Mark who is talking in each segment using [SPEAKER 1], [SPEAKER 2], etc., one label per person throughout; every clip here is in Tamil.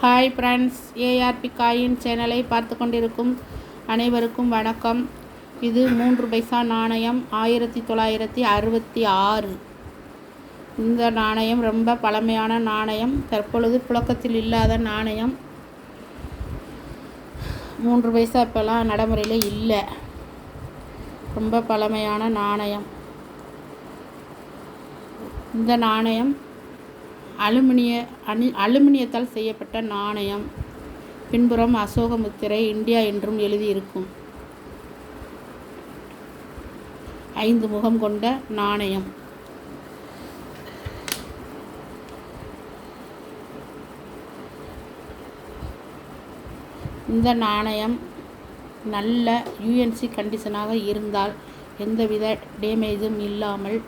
[SPEAKER 1] ஹாய் ஃப்ரெண்ட்ஸ் ஏஆர்பி காயின் சேனலை பார்த்து கொண்டிருக்கும் அனைவருக்கும் வணக்கம். இது மூன்று பைசா நாணயம் ஆயிரத்தி தொள்ளாயிரத்தி அறுபத்தி ஆறு. இந்த நாணயம் ரொம்ப பழமையான நாணயம். தற்பொழுது புழக்கத்தில் இல்லாத நாணயம். மூன்று பைசா இப்போல்லாம் நடைமுறையில் இல்லை. ரொம்ப பழமையான நாணயம். இந்த நாணயம் அலுமினிய அணி அலுமினியத்தால் செய்யப்பட்ட நாணயம். பின்புறம் அசோக முத்திரை இந்தியா என்றும் எழுதியிருக்கும். ஐந்து முகம் கொண்ட நாணயம். இந்த நாணயம் நல்ல யூஎன்சி கண்டிஷனாக இருந்தால் எந்தவித டேமேஜும் இல்லாமல்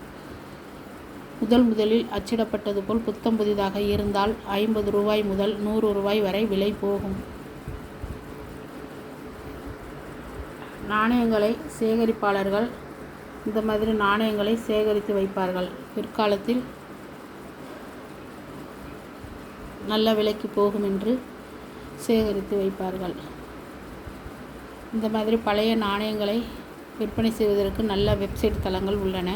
[SPEAKER 1] முதல் முதலில் அச்சிடப்பட்டது போல் புத்தம் புதிதாக இருந்தால் ஐம்பது ரூபாய் முதல் நூறு ரூபாய் வரை விலை போகும். நாணயங்களை சேகரிப்பாளர்கள் இந்த மாதிரி நாணயங்களை சேகரித்து வைப்பார்கள். பிற்காலத்தில் நல்ல விலைக்கு போகும் என்று சேகரித்து வைப்பார்கள். இந்த மாதிரி பழைய நாணயங்களை விற்பனை செய்வதற்கு நல்ல வெப்சைட் தளங்கள் உள்ளன.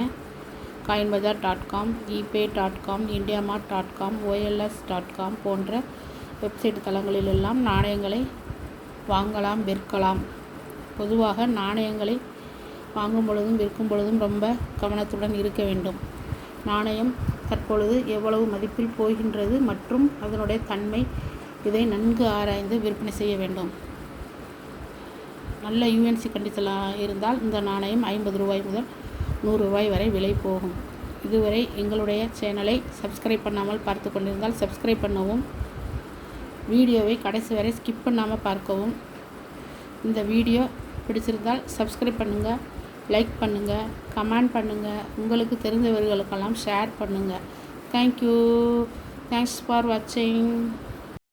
[SPEAKER 1] Coin bazaar dot com eBay dot com India mart dot com OLS dot com போன்ற வெப்சைட் தளங்களிலெல்லாம் நாணயங்களை வாங்கலாம் விற்கலாம். பொதுவாக நாணயங்களை வாங்கும் பொழுதும் விற்கும் பொழுதும் ரொம்ப கவனத்துடன் இருக்க வேண்டும். நாணயம் தற்பொழுது எவ்வளவு மதிப்பில் போகின்றது மற்றும் அதனுடைய தன்மை இதை நன்கு ஆராய்ந்து விற்பனை செய்ய வேண்டும். நல்ல யூஎன்சி கண்டிஷனாக இருந்தால் இந்த நாணயம் ஐம்பது ரூபாய் முதல் நூறு ரூபாய் வரை விலை போகும். இதுவரை எங்களுடைய சேனலை சப்ஸ்கிரைப் பண்ணாமல் பார்த்து கொண்டிருந்தால் சப்ஸ்கிரைப் பண்ணவும் வீடியோவை கடைசி வரை ஸ்கிப் பண்ணாமல் பார்க்கவும். இந்த வீடியோ பிடிச்சிருந்தால் சப்ஸ்கிரைப் பண்ணுங்கள் லைக் பண்ணுங்கள் கமெண்ட் பண்ணுங்கள் உங்களுக்கு தெரிந்தவர்களுக்கெல்லாம் ஷேர் பண்ணுங்கள் தேங்க்யூ தேங்க்ஸ் ஃபார் வாட்சிங்